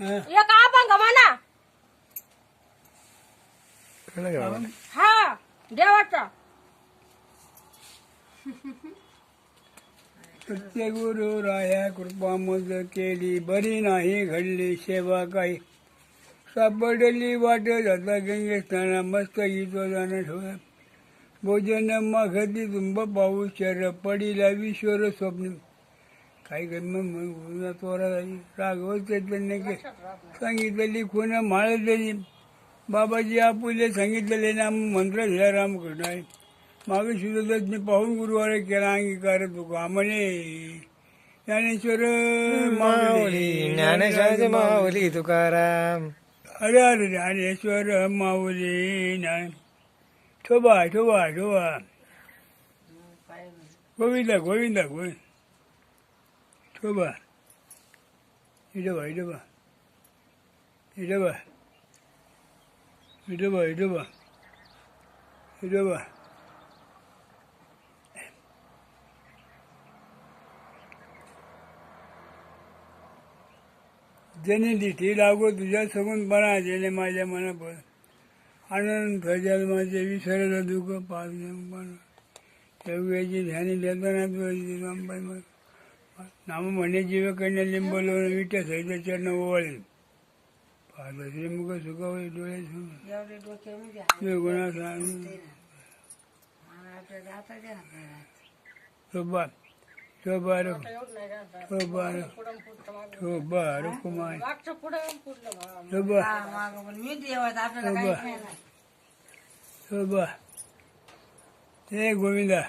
एक अभंग म्हणा. कळलं का बाबा? हा देवाचा. सत्य गुरु राया कृपा मज केली. बरी नाही घडली सेवा काही. सापडली वाट जाता गंगे स्नाना मस्त गीतो जाणं ठेवा. भोजन मागती तुंब पाऊस शर पडिला विश्वर स्वप्न. काही गंम तोरा राघव चैतन्य के. सांगितलं लिखून माळ दिली बाबाजी आपुले सांगितलेले नाम मंत्र झाला रामकृष्ण. आहे मागे सुद्धा पाहून गुरुवार केला अंगीकार तुका म्हणे ज्ञानेश्वर माऊली. ज्ञानेश्वर माऊली तुकाराम. अरे अरे ज्ञानेश्वर माऊली. ज्ञान शोभा शोभा शोभा गोविंदा गोविंदा गोविंद. शोभा इडबा इडबा इडबा इडबा इडबा इडबा जनी दिठी लागो तुझ्या सगुणपणा जेणे माझ्या मनापर आनंद खजाल माझे विसरलं दुःख पाच योग्याची ध्यानी देताना तू नाम म्हणे નામ મને જેવે કહીને લીંબોલો વીટે થઈ તો ચાર નવો વળી પાર્વતી મુખ સુગાવે ડોળે છું. બે ગુણા સારું શોભા શોભારો શોભારો શોભારો કુમાર શોભા શોભા શોભા. જય ગોવિંદા.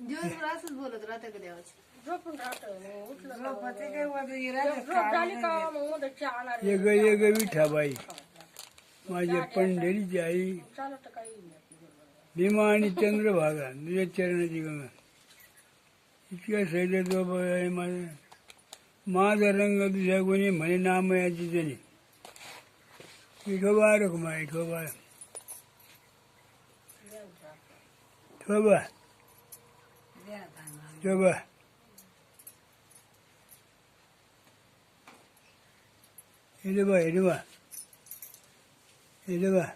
दिवसभर असंच बोलत राहते का देवाची? झोपून राहतं उठलं झोपते काय वय ही राहते झोप झाली का मग उद्या चहा आणणार ये ग ये ग विठाबाई माझ्या पंढरीची आई चालत काही नाही. भीमा आणि चंद्रभागा तुझ्या चरणाची गंगा. इतक्या सैल जो आहे माझा. माझा रंग तुझ्या गुणी म्हणे नामयाची रखमा ठोबा द्या 对吧？哎对吧？哎对吧？哎对吧？